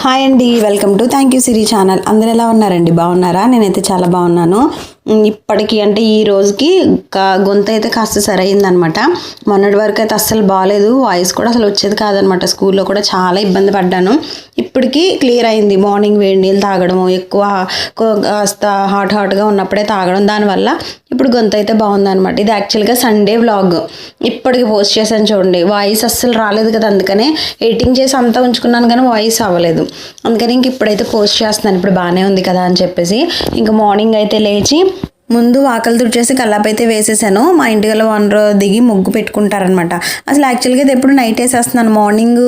Hi అండి welcome to thank you Siri channel. అందరు ఎలా ఉన్నారండి? బాగున్నారా? నేనైతే చాలా బాగున్నాను. ఇప్పటికి అంటే ఈ రోజుకి కా- గొంతు అయితే కాస్త సరైందనమాట. మొన్నటి వరకు అయితే అస్సలు బాగాలేదు వాయిస్ కూడా అసలు వచ్చేది కాదనమాట. స్కూల్లో కూడా చాలా ఇబ్బంది పడ్డాను. ఇప్పటికి క్లియర్ అయింది. మార్నింగ్ వేడి నీళ్ళు తాగడము ఎక్కువ కాస్త హాట్ హాట్గా ఉన్నప్పుడే తాగడం. దానివల్ల ఇప్పుడు గొంతు అయితే బాగుందనమాట. ఇది యాక్చువల్గా సండే వ్లాగ్. ఇప్పటికి పోస్ట్ చేశాను చూడండి. వాయిస్ అస్సలు రాలేదు కదా అందుకనే ఎడిటింగ్ చేసి అంతా ఉంచుకున్నాను కానీ వాయిస్ అవ్వలేదు. అందుకని ఇంక ఇప్పుడైతే పోస్ట్ చేస్తున్నాను. ఇప్పుడు బాగానే ఉంది కదా అని చెప్పేసి ఇంక మార్నింగ్ అయితే లేచి ముందు వాకలు తుడిచేసి కల్లాపైతే అయితే వేసేసాను. మా ఇంటి గల వనరు దిగి ముగ్గు పెట్టుకుంటారనమాట అసలు యాక్చువల్గా ఇది ఎప్పుడు నైట్ వేసేస్తున్నాను. మార్నింగ్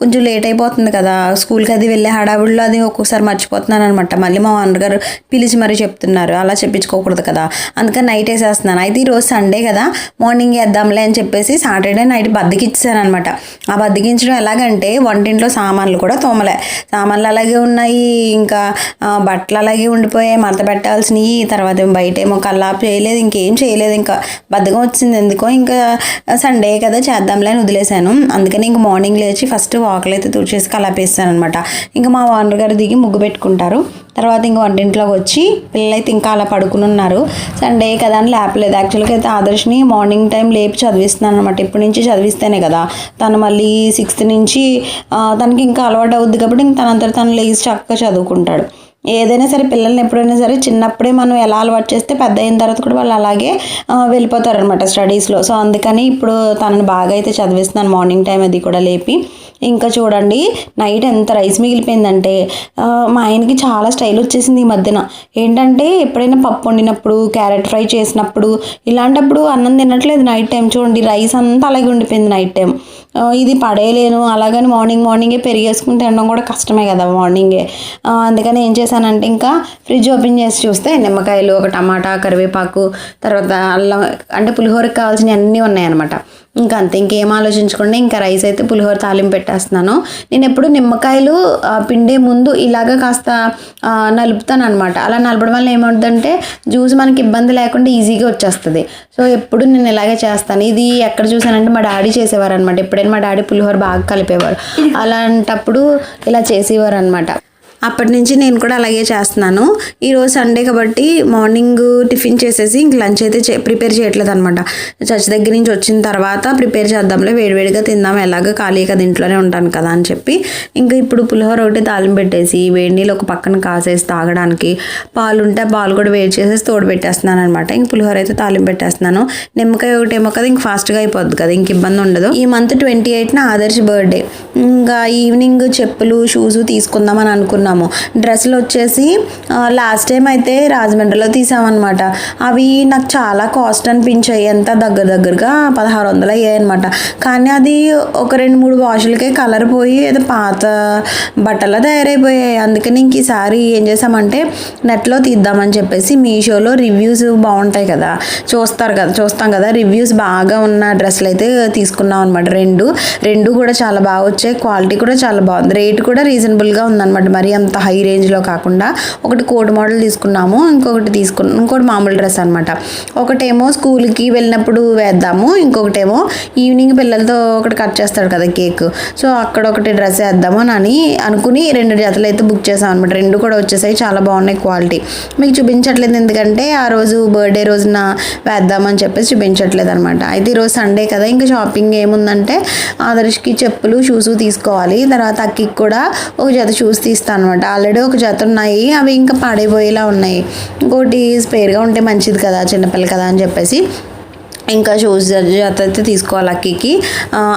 కొంచెం లేట్ అయిపోతుంది కదా. స్కూల్కి అది వెళ్ళే హడావుడిలో అది ఒక్కొక్కసారి మర్చిపోతున్నాను అనమాట మళ్ళీ మా వనరు గారు పిలిచి మరీ చెప్తున్నారు. అలా చెప్పించుకోకూడదు కదా. అందుకని నైట్ వేసేస్తున్నాను. అయితే ఈరోజు సండే కదా. మార్నింగ్ వేద్దాంలే అని చెప్పేసి సాటర్డే నైట్ బద్దకిచ్చాను అనమాట ఆ బద్దకించడం ఎలాగంటే వంటింట్లో సామాన్లు కూడా తోమలే. సామాన్లు అలాగే ఉన్నాయి. ఇంకా బట్టలు అలాగే ఉండిపోయాయి. మడత పెట్టాల్సినవి. తర్వాత బయట ఏమో కల్లాపు చేయలేదు ఇంకేం చేయలేదు. ఇంకా బద్దగా వచ్చింది ఎందుకో ఇంకా సండే కదా చేద్దాంలే అని వదిలేశాను. అందుకని ఇంక మార్నింగ్ లేచి ఫస్ట్ వాకలు అయితే తుడిచేసి కలాపేస్తాను అనమాట ఇంకా మా ఓనర్ గారు దిగి ముగ్గు పెట్టుకుంటారు. తర్వాత ఇంక వంటింట్లోకి వచ్చి పిల్లలైతే ఇంకా అలా పడుకుని ఉన్నారు. సండే కదా అని లేపలేదు. యాక్చువల్గా అయితే ఆదర్శ్ని మార్నింగ్ టైం లేపి చదివిస్తున్నాను అనమాట ఇప్పటి నుంచి చదివిస్తేనే కదా. తను మళ్ళీ సిక్స్త్ నుంచి తనకి ఇంకా అలవాటు అవుద్ది కాబట్టి ఇంక తనంతట తను లేచి చక్కగా చదువుకుంటాడు. ఏదైనా సరే పిల్లల్ని ఎప్పుడైనా సరే చిన్నప్పుడే మనం ఎలా అలవాటు చేస్తే పెద్ద అయిన తర్వాత కూడా వాళ్ళు అలాగే వెళ్ళిపోతారు అనమాట స్టడీస్లో. సో అందుకని ఇప్పుడు తనని బాగా అయితే చదివిస్తున్నాను. మార్నింగ్ టైం అది కూడా లేపి. ఇంకా చూడండి నైట్ ఎంత రైస్ మిగిలిపోయిందంటే మా ఆయనకి చాలా స్టైల్ వచ్చేసింది ఈ మధ్యన. ఏంటంటే ఎప్పుడైనా పప్పు వండినప్పుడు క్యారెట్ ఫ్రై చేసినప్పుడు ఇలాంటప్పుడు అన్నం తినట్లేదు నైట్ టైం. చూడండి రైస్ అంతా అలాగే ఉండిపోయింది నైట్ టైం. ఇది పడేయలేను. అలాగని మార్నింగ్ మార్నింగే పెరిగేసుకుని తినడం కూడా కష్టమే కదా మార్నింగే అందుకని ఏం చేశానంటే ఇంకా ఫ్రిడ్జ్ ఓపెన్ చేసి చూస్తే నిమ్మకాయలు ఒక టమాటా కరివేపాకు తర్వాత అల్లం అంటే పులిహోరకి కావాల్సిన అన్నీ ఉన్నాయన్నమాట. ఇంకా అంతే ఇంకేం ఆలోచించకుండా ఇంకా రైస్ అయితే పులిహోర తాలింపు పెట్టేస్తున్నాను. నేను ఎప్పుడు నిమ్మకాయలు పిండే ముందు ఇలాగ కాస్త నలుపుతాను అనమాట అలా నలపడం వల్ల ఏమవుతుందంటే జ్యూస్ మనకి ఇబ్బంది లేకుండా ఈజీగా వచ్చేస్తుంది. సో ఎప్పుడు నేను ఇలాగే చేస్తాను. ఇది ఎక్కడ చూసానంటే మా డాడీ చేసేవారు అనమాట ఎప్పుడైనా మా డాడీ పులిహోర బాగా కలిపేవారు. అలాంటప్పుడు ఇలా చేసేవారు అనమాట అప్పటి నుంచి నేను కూడా అలాగే చేస్తున్నాను. ఈరోజు సండే కాబట్టి మార్నింగ్ టిఫిన్ చేసేసి ఇంక లంచ్ అయితే చే ప్రిపేర్ చేయట్లేదు అనమాట చర్చ్ దగ్గర నుంచి వచ్చిన తర్వాత ప్రిపేర్ చేద్దాంలే వేడివేడిగా తిందాం ఎలాగో ఖాళీ కదా ఇంట్లోనే ఉంటాను కదా అని చెప్పి ఇంకా ఇప్పుడు పులిహోర ఒకటి తాలింపు పెట్టేసి వేడి నీళ్ళు ఒక పక్కన కాసేసి తాగడానికి పాలు ఉంటే పాలు కూడా వేడి చేసేసి తోడు పెట్టేస్తున్నాను అనమాట ఇంక పులిహోర అయితే తాలింపు పెట్టేస్తున్నాను. నిమ్మకాయ ఒకటి ఏమో కదా ఇంక ఫాస్ట్గా అయిపోద్ది కదా ఇంక ఇబ్బంది ఉండదు. ఈ మంత్ ట్వంటీ ఎయిట్న ఆదర్శ్ బర్త్డే ఇంకా ఈవినింగ్ చెప్పులు షూస్ తీసుకుందామని అనుకున్నాము డ్రెస్సులు వచ్చేసి లాస్ట్ టైం అయితే రాజమండ్రిలో తీసామన్నమాట. అవి నాకు చాలా కాస్ట్ అనిపించాయి. ఎంత? దగ్గర దగ్గరగా పదహారు వందలు అయ్యాయి అనమాట కానీ అది ఒక రెండు మూడు వాషులకే కలర్ పోయి ఏదో పాత బట్టలా తయారైపోయాయి. అందుకని ఇంక ఈసారి ఏం చేసామంటే నెట్లో తీద్దామని చెప్పేసి మీషోలో రివ్యూస్ బాగుంటాయి కదా. చూస్తారు కదా చూస్తాం కదా రివ్యూస్ బాగా ఉన్న డ్రెస్సులు అయితే తీసుకున్నాం అనమాట రెండు. రెండు కూడా చాలా బాగా వచ్చాయి. క్వాలిటీ కూడా చాలా బాగుంది. రేట్ కూడా రీజనబుల్గా ఉందన్నమాట. మరి అంత హై రేంజ్లో కాకుండా ఒకటి కోట్ మోడల్ తీసుకున్నాము ఇంకొకటి తీసుకున్నాం ఇంకోటి మామూలు డ్రెస్ అనమాట ఒకటేమో స్కూల్కి వెళ్ళినప్పుడు వేద్దాము ఇంకొకటేమో ఈవినింగ్ పిల్లలతో ఒకటి కట్ చేస్తాడు కదా కేక్ సో అక్కడ ఒకటి డ్రెస్ వేద్దాము అని అనుకుని రెండు జతలు అయితే బుక్ చేసాం అనమాట రెండు కూడా వచ్చేసాయి చాలా బాగున్నాయి క్వాలిటీ మీకు చూపించట్లేదు ఎందుకంటే ఆ రోజు బర్త్డే రోజున వేద్దామని చెప్పేసి చూపించట్లేదు అనమాట అయితే ఈరోజు సండే కదా ఇంకా షాపింగ్ ఏముందంటే ఆదర్శకి చెప్పులు షూస్ తీసుకోవాలి. తర్వాత అక్కి కూడా ఒక జత షూస్ తీస్తాను అనమాట. ఆల్రెడీ ఒక జత ఉన్నాయి అవి ఇంకా పాడైపోయేలా ఉన్నాయి. ఇంకోటి స్పేర్గా ఉంటే మంచిది కదా చిన్నపిల్ల కదా అని చెప్పేసి. ఇంకా షూస్ జత అయితే తీసుకోవాలి అక్కకి.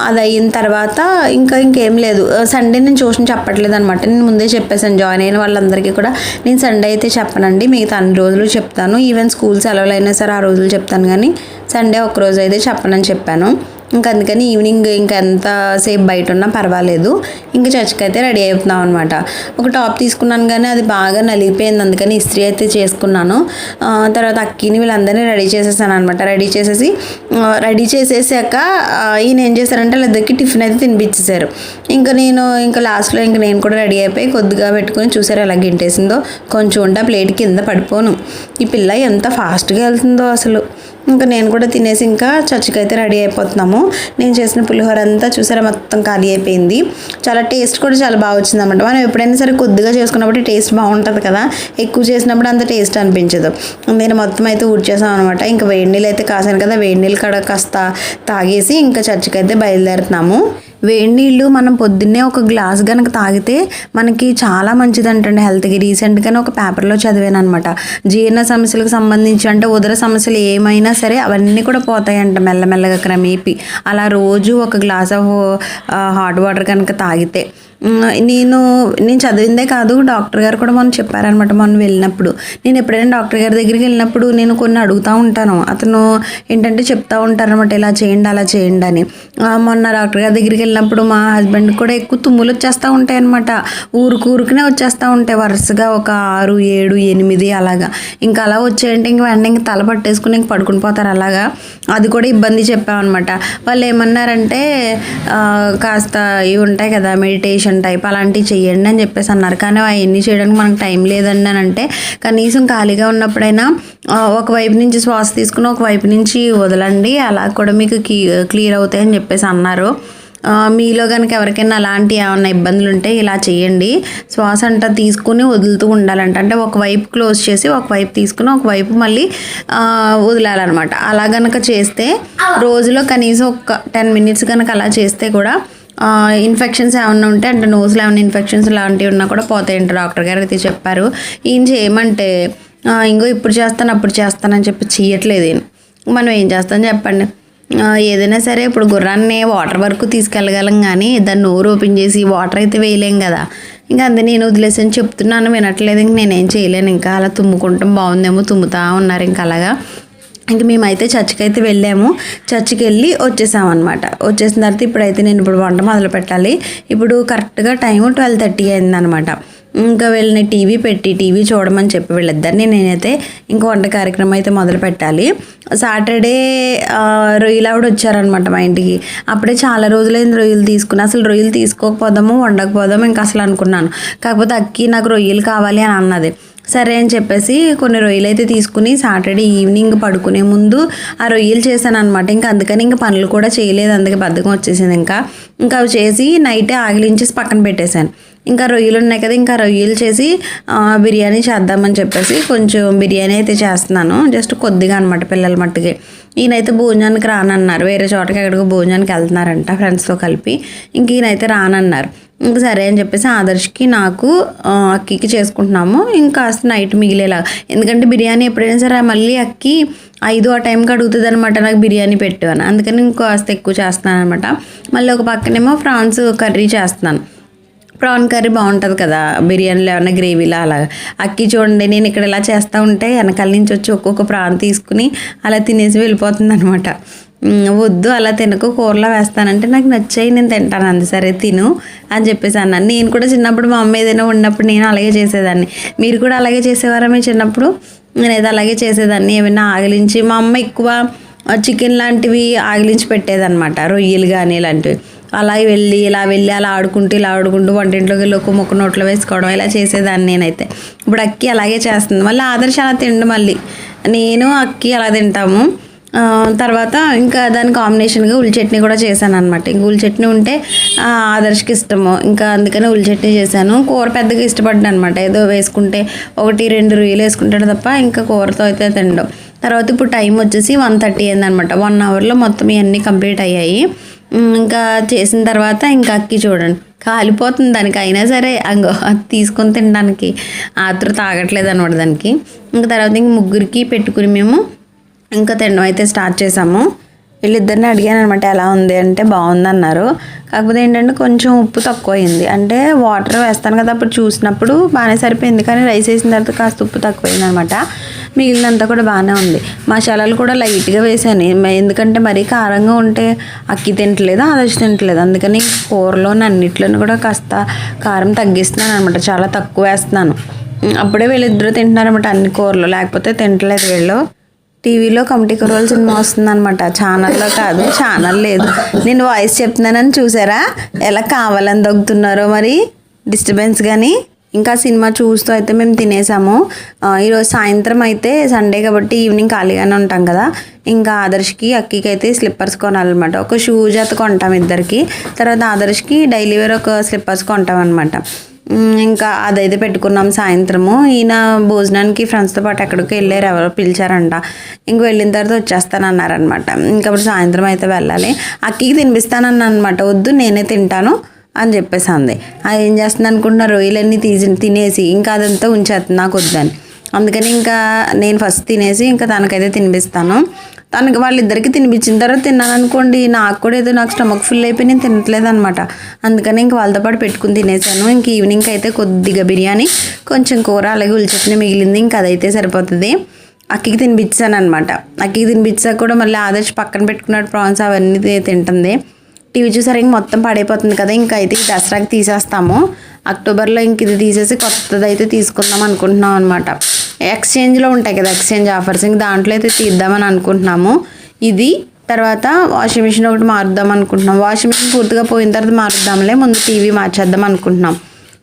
అది అయిన తర్వాత ఇంకా ఇంకేం లేదు. సండే నేను ట్యూషన్ చెప్పట్లేదు అనమాట. నేను ముందే చెప్పేసాను జాయిన్ అయిన వాళ్ళందరికీ కూడా. నేను సండే అయితే చెప్పనండి మిగతా అన్ని రోజులు చెప్తాను. ఈవెన్ స్కూల్ సెలవులు అయినా సరే ఆ రోజులు చెప్తాను కానీ సండే ఒక రోజు అయితే చెప్పనని చెప్పాను. ఇంకా అందుకని ఈవినింగ్ ఇంకా ఎంతసేపు బయట ఉన్నా పర్వాలేదు. ఇంకా చర్చ్కి అయితే రెడీ అవుతున్నాం అనమాట ఒక టాప్ తీసుకున్నాను కానీ అది బాగా నలిగిపోయింది. అందుకని ఇస్త్రీ అయితే చేసుకున్నాను. తర్వాత అక్కిని వీళ్ళందరినీ రెడీ చేసేసాను అనమాట రెడీ చేసేసి రెడీ చేసేసాక ఈయన ఏం చేశారంటే వాళ్ళిద్దరికి టిఫిన్ అయితే తినిపించేశారు ఇంకా నేను ఇంకా లాస్ట్లో ఇంకా నేను కూడా రెడీ అయిపోయి కొద్దిగా పెట్టుకొని చూసారు ఎలా గింటేసిందో. కొంచెం ఉంటే ఆ ప్లేట్ కింద పడిపోను. ఈ పిల్ల ఎంత ఫాస్ట్గా వెళ్తుందో అసలు. ఇంకా నేను కూడా తినేసి ఇంకా చర్చికి అయితే రెడీ అయిపోతున్నాము. నేను చేసిన పులిహోర అంతా చూసారా మొత్తం ఖాళీ అయిపోయింది. చాలా టేస్ట్ కూడా చాలా బాగా వచ్చింది అనమాట మనం ఎప్పుడైనా సరే కొద్దిగా చేసుకున్నప్పుడు టేస్ట్ బాగుంటుంది కదా. ఎక్కువ చేసినప్పుడు అంత టేస్ట్ అనిపించదు. నేను మొత్తం అయితే ఊడ్చేసాం అనమాట ఇంకా వేడి నీళ్ళు అయితే కాసాను కదా. వేడి నీళ్ళు కడ కాస్త తాగేసి ఇంకా చర్చికి అయితే బయలుదేరుతున్నాము. వేడి నీళ్ళు మనం పొద్దున్నే ఒక గ్లాస్ కనుక తాగితే మనకి చాలా మంచిది అంటండి హెల్త్కి రీసెంట్గానే ఒక పేపర్లో చదివాను అనమాట జీర్ణ సమస్యలకు సంబంధించి అంటే ఉదర సమస్యలు ఏమైనా సరే అవన్నీ కూడా పోతాయంట మెల్లమెల్లగా క్రమేపి. అలా రోజు ఒక గ్లాస్ ఆఫ్ హాట్ వాటర్ కనుక తాగితే. నేను నేను చదివిందే కాదు డాక్టర్ గారు కూడా మొన్న చెప్పారనమాట మొన్న వెళ్ళినప్పుడు. నేను ఎప్పుడైనా డాక్టర్ గారి దగ్గరికి వెళ్ళినప్పుడు నేను కొన్ని అడుగుతూ ఉంటాను. అతను ఏంటంటే చెప్తా ఉంటారనమాట ఇలా చేయండి అలా చేయండి అని. మొన్న డాక్టర్ గారి దగ్గరికి వెళ్ళినప్పుడు మా హస్బెండ్ కూడా ఎక్కువ తుమ్ములు వచ్చేస్తూ ఉంటాయి అనమాట ఊరుకు ఊరుకునే వచ్చేస్తూ ఉంటాయి. వరుసగా ఒక ఆరు ఏడు ఎనిమిది అలాగా. ఇంకా అలా వచ్చేయంటే ఇంక వెంటనే ఇంక తల పట్టేసుకుని ఇంక పడుకుని పోతారు అలాగా. అది కూడా ఇబ్బంది చెప్పామన్నమాట. వాళ్ళు ఏమన్నారంటే కాస్త ఇవి ఉంటాయి కదా మెడిటేషన్ టైప్ అలాంటివి చేయండి అని చెప్పేసి అన్నారు. కానీ అవన్నీ చేయడానికి మనకు టైం లేదండి అని అంటే కనీసం ఖాళీగా ఉన్నప్పుడైనా ఆ, ఒక వైపు నుంచి శ్వాస తీసుకుని ఒక వైపు నుంచి వదలండి. అలా కూడా మీకు క్లియర్ అవుతాయని చెప్పేసి అన్నారు. మీలో కనుక ఎవరికైనా అలాంటి ఏమైనా ఇబ్బందులు ఉంటే ఇలా చేయండి శ్వాస అంట తీసుకుని వదులుతూ ఉండాలంట. అంటే ఒకవైపు క్లోజ్ చేసి ఒకవైపు తీసుకుని ఒకవైపు మళ్ళీ వదిలాలన్నమాట. అలా కనుక చేస్తే రోజులో కనీసం ఒక టెన్ మినిట్స్ కనుక అలా చేస్తే కూడా ఇన్ఫెక్షన్స్ ఏమైనా ఉంటే అంటే నోస్లో ఏమైనా ఇన్ఫెక్షన్స్ లాంటివి ఉన్నా కూడా పోతాయంట డాక్టర్ గారు అయితే చెప్పారు. ఈయన చేయమంటే ఇంకో ఇప్పుడు చేస్తాను అప్పుడు చేస్తానని చెప్పి చేయట్లేదు ఈయన. మనం ఏం చేస్తాం చెప్పండి. ఏదైనా సరే ఇప్పుడు గుర్రాన్ని వాటర్ వరకు తీసుకెళ్ళగలం కానీ దాన్ని నోరు ఓపెన్ చేసి వాటర్ అయితే వేయలేం కదా. ఇంకా అంతే నేను వదిలేసని చెప్తున్నాను వినట్లేదు ఇంక నేనేం చేయలేను ఇంకా అలా తుమ్ముకుంటాం బాగుందేమో తుమ్ముతా ఉన్నారు ఇంకా అలాగా. ఇంక మేమైతే చర్చికి అయితే వెళ్ళాము. చర్చికి వెళ్ళి వచ్చేసామన్నమాట. వచ్చేసిన తర్వాత ఇప్పుడైతే నేను ఇప్పుడు వంట మొదలు పెట్టాలి. ఇప్పుడు కరెక్ట్గా టైం ట్వెల్వ్ థర్టీ అయిందనమాట ఇంకా వెళ్ళిన టీవీ పెట్టి టీవీ చూడమని చెప్పి వీళ్ళిద్దరిని నేనైతే ఇంకా వంట కార్యక్రమం అయితే మొదలు పెట్టాలి. సాటర్డే రొయ్యలావిడ రొయ్యలు వచ్చారనమాట మా ఇంటికి. అప్పుడే చాలా రోజులైంది రొయ్యలు తీసుకుని. అసలు రొయ్యలు తీసుకోకపోదాము వండకపోదాము ఇంకా అసలు అనుకున్నాను. కాకపోతే అక్కి నాకు రొయ్యలు కావాలి అని అన్నది. సరే అని చెప్పేసి కొన్ని రొయ్యలు అయితే తీసుకుని సాటర్డే ఈవినింగ్ పడుకునే ముందు ఆ రొయ్యలు చేశాను అనమాట ఇంకా అందుకని ఇంకా పనులు కూడా చేయలేదు. అందుకే బద్ధకం వచ్చేసింది ఇంకా. ఇంకా అవి చేసి నైటే ఆగిలించేసి పక్కన పెట్టేశాను. ఇంకా రొయ్యలు ఉన్నాయి కదా ఇంకా రొయ్యలు చేసి బిర్యానీ చేద్దామని చెప్పేసి కొంచెం బిర్యానీ అయితే చేస్తున్నాను. జస్ట్ కొద్దిగా అనమాట పిల్లల మట్టుకి. ఈయనైతే భోజనానికి రానన్నారు. వేరే చోటకి ఎక్కడికో భోజనానికి వెళ్తున్నారంట ఫ్రెండ్స్తో కలిపి. ఇంక ఈయనైతే రానన్నారు. ఇంకా సరే అని చెప్పేసి ఆదర్శ్కి నాకు అక్కికి చేసుకుంటున్నాము. ఇంకా కాస్త నైట్ మిగిలేలా. ఎందుకంటే బిర్యానీ ఎప్పుడైనా సరే మళ్ళీ అక్కి ఐదు ఆ టైంకి అడుగుతుంది అనమాట నాకు బిర్యానీ పెట్టు అని. అందుకని ఇంకో కాస్త ఎక్కువ చేస్తున్నాను అనమాట మళ్ళీ ఒక పక్కనేమో ఫ్రాన్స్ కర్రీ చేస్తున్నాను. ప్రాన్ కర్రీ బాగుంటుంది కదా బిర్యానీలో ఏమైనా గ్రేవీలా అలా. అక్కి చూడండి నేను ఇక్కడ ఇలా చేస్తూ ఉంటే వెనకాల నుంచి వచ్చి ఒక్కొక్క ప్రాన్ తీసుకుని అలా తినేసి వెళ్ళిపోతుంది అనమాట వద్దు అలా తినకు కూరలో వేస్తానంటే నాకు నచ్చాయి నేను తింటాను అంది. సరే తిను అని చెప్పేసి అన్నాను. నేను కూడా చిన్నప్పుడు మా అమ్మ ఏదైనా ఉన్నప్పుడు నేను అలాగే చేసేదాన్ని. మీరు కూడా అలాగే చేసేవారా మీ చిన్నప్పుడు? నేనైతే అలాగే చేసేదాన్ని. ఏమైనా ఆగిలించి మా అమ్మ ఎక్కువ చికెన్ లాంటివి ఆగిలించి పెట్టేదన్నమాట రొయ్యలు కానీ ఇలాంటివి. అలా వెళ్ళి ఇలా వెళ్ళి అలా ఆడుకుంటూ ఇలా ఆడుకుంటూ వంటింట్లోకి వెళ్ళి ఒక నోట్లో వేసుకోవడం ఇలా చేసేదాన్ని నేనైతే. ఇప్పుడు అక్కి అలాగే చేస్తుంది. మళ్ళీ ఆదర్శ అలా తిండు మళ్ళీ. నేను అక్కి అలా తింటాము. తర్వాత ఇంకా దాని కాంబినేషన్గా ఉల్లి చట్నీ కూడా చేశాను అనమాట ఇంక ఉల్లి చట్నీ ఉంటే ఆదర్శకి ఇష్టము. ఇంకా అందుకని ఉల్లి చట్నీ చేశాను. కూర పెద్దగా ఇష్టపడ్డాను అనమాట ఏదో వేసుకుంటే ఒకటి రెండు రొయ్యలు వేసుకుంటాడు తప్ప ఇంకా కూరతో అయితే తినడం తర్వాత ఇప్పుడు టైం వచ్చేసి వన్ థర్టీ అయిందనమాట వన్ అవర్లో మొత్తం ఇవన్నీ కంప్లీట్ అయ్యాయి. ఇంకా చేసిన తర్వాత ఇంకా అక్కి చూడండి. కాలిపోతుంది దానికి. అయినా సరే అంగో అది తీసుకొని తినడానికి ఆతృత ఆగట్లేదు అనమాట దానికి. ఇంకా తర్వాత ఇంక ముగ్గురికి పెట్టుకుని మేము ఇంకా తినడం అయితే స్టార్ట్ చేసాము వీళ్ళిద్దరిని అడిగాను అనమాట ఎలా ఉంది? అంటే బాగుంది అన్నారు కాకపోతే ఏంటంటే కొంచెం ఉప్పు తక్కువ అయింది అంటే వాటర్ వేస్తాను కదా అప్పుడు చూసినప్పుడు బాగానే సరిపోయింది. కానీ రైస్ వేసిన తర్వాత కాస్త ఉప్పు తక్కువైంది అనమాట. మిగిలినంతా కూడా బాగానే ఉంది. మసాలాలు కూడా లైట్గా వేసాను. ఎందుకంటే మరీ కారంగా ఉంటే అక్కి తింటలేదు ఆదర్శ తింటలేదు అందుకని కూరలోని అన్నిట్లోనూ కూడా కాస్త కారం తగ్గిస్తున్నాను అనమాట. చాలా తక్కువ వేస్తున్నాను. అప్పుడే వీళ్ళిద్దరూ తింటున్నారన్నమాట అన్ని కూరలు. లేకపోతే తింటలేదు వీళ్ళు. టీవీలో కమిటీ కుర్రోల్ సినిమా వస్తుందన్నమాట. ఛానల్లో కాదు ఛానల్ లేదు. నేను వాయిస్ చెప్తున్నానని చూసారా? ఎలా కావాలని దొగ్గుతున్నారో మరి? డిస్టర్బెన్స్ కానీ ఇంకా సినిమా చూస్తూ అయితే మేము తినేసాము. ఈరోజు సాయంత్రం అయితే సండే కాబట్టి ఈవినింగ్ ఖాళీగానే ఉంటాం కదా. ఇంకా ఆదర్శ్కి అక్కికి అయితే స్లిప్పర్స్ కొనాలన్నమాట. ఒక షూ జత కొంటాం ఇద్దరికి. తర్వాత ఆదర్శ్కి డైలీ వేర్ ఒక స్లిప్పర్స్ కొంటాం అనమాట ఇంకా అదైతే పెట్టుకున్నాం సాయంత్రము. ఈయన భోజనానికి ఫ్రెండ్స్తో పాటు ఎక్కడికి వెళ్ళారు ఎవరో పిలిచారంట. ఇంక వెళ్ళిన తర్వాత వచ్చేస్తానన్నారనమాట. ఇంకప్పుడు సాయంత్రం అయితే వెళ్ళాలి. అక్కకి తినిపిస్తానన్న అనమాట వద్దు నేనే తింటాను అని చెప్పేసి అంది అది ఏం చేస్తుంది అనుకుంటున్నా రొయ్యలన్నీ తీసి తినేసి ఇంకా అదంతా ఉంచేస్తుంది నాకు వద్దని. అందుకని ఇంకా నేను ఫస్ట్ తినేసి ఇంకా తనకైతే తినిపిస్తాను. తనకి వాళ్ళిద్దరికి తినిపించిన తర్వాత తిన్నాను అనుకోండి నాకు కూడా ఏదో నాకు స్టమక్ ఫుల్ అయిపోయి నేను తినట్లేదు అనమాట అందుకని ఇంక వాళ్ళతో పాటు పెట్టుకుని తినేసాను. ఇంక ఈవినింగ్ అయితే కొద్దిగా బిర్యానీ కొంచెం కూర అలాగే ఉల్చట్ని మిగిలింది. ఇంక అదైతే సరిపోతుంది. అక్కికి తినిపించాను అనమాట అక్కికి తినిపించాక కూడా మళ్ళీ ఆదర్శ పక్కన పెట్టుకున్నాడు ప్రాన్స్ అవన్నీ తింటుంది. టీవీ చూసారు ఇంక మొత్తం పడైపోతుంది కదా ఇంకా అయితే దసరాకి తీసేస్తాము. అక్టోబర్లో ఇంక ఇది తీసేసి కొత్తది అయితే తీసుకుందాం అనుకుంటున్నాం అనమాట. ఎక్స్చేంజ్లో ఉంటాయి కదా ఎక్స్చేంజ్ ఆఫర్స్ ఇంక దాంట్లో అయితే తీద్దామని అనుకుంటున్నాము. ఇది తర్వాత వాషింగ్ మిషన్ ఒకటి మారుద్దాం అనుకుంటున్నాం. వాషింగ్ మిషన్ పూర్తిగా పోయిన తర్వాత మారుద్దాంలే. ముందు టీవీ మార్చేద్దాం అనుకుంటున్నాం.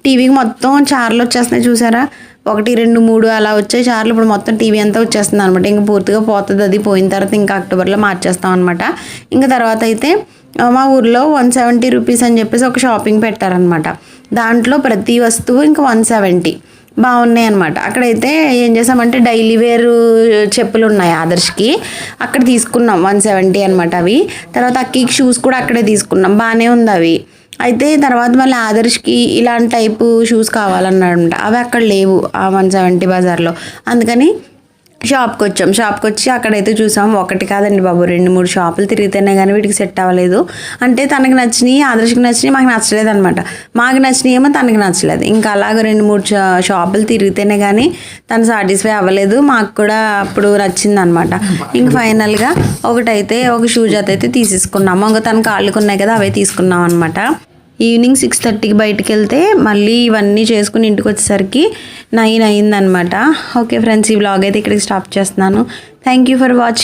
టీవీకి మొత్తం చార్లు వచ్చేస్తున్నాయి చూసారా? ఒకటి రెండు మూడు అలా వచ్చే చార్లు. ఇప్పుడు మొత్తం టీవీ అంతా వచ్చేస్తుంది అనమాట ఇంకా పూర్తిగా పోతుంది అది. పోయిన తర్వాత ఇంకా అక్టోబర్లో మార్చేస్తాం అనమాట ఇంకా తర్వాత అయితే మా ఊర్లో వన్ సెవెంటీ రూపీస్ అని చెప్పేసి ఒక షాపింగ్ పెట్టారనమాట దాంట్లో ప్రతి వస్తువు ఇంకా వన్ సెవెంటీ బాగున్నాయి అనమాట అక్కడైతే ఏం చేసామంటే డైలీ వేర్ చెప్పులు ఉన్నాయి ఆదర్శ్కి. అక్కడ తీసుకున్నాం వన్ సెవెంటీ అనమాట అవి. తర్వాత అక్కీకి షూస్ కూడా అక్కడే తీసుకున్నాం. బాగానే ఉంది అవి. అయితే తర్వాత మళ్ళీ ఆదర్శ్కి ఇలాంటి టైపు షూస్ కావాలన్నాడంట. అవి అక్కడ లేవు ఆ వన్ సెవెంటీ బజార్లో. అందుకని షాప్కి వచ్చాం షాప్కి వచ్చి అక్కడైతే చూసాం. ఒకటి కాదండి బాబు రెండు మూడు షాపులు తిరిగితేనే కానీ వీటికి సెట్ అవ్వలేదు. అంటే తనకి నచ్చినాయి ఆదర్శకు నచ్చినాయి మాకు నచ్చలేదు అనమాట మాకు నచ్చినవి ఏమో తనకి నచ్చలేదు. ఇంకా అలాగ రెండు మూడు షా- షాపులు తిరిగితేనే కానీ తను సాటిస్ఫై అవ్వలేదు. మాకు కూడా అప్పుడు నచ్చింది అనమాట ఇంక ఫైనల్గా ఒకటైతే ఒక షూ జత అయితే తీసేసుకున్నాము. ఇంకా తన కాళ్ళుకున్నాయి కదా అవే తీసుకున్నాం అనమాట ఈవినింగ్ సిక్స్ థర్టీకి బయటికి వెళ్తే మళ్ళీ ఇవన్నీ చేసుకుని ఇంటికి వచ్చేసరికి నైన్ అయిందనమాట. ఓకే ఫ్రెండ్స్ ఈ వ్లాగ్ అయితే ఇక్కడికి స్టాప్ చేస్తున్నాను. Thank you for watching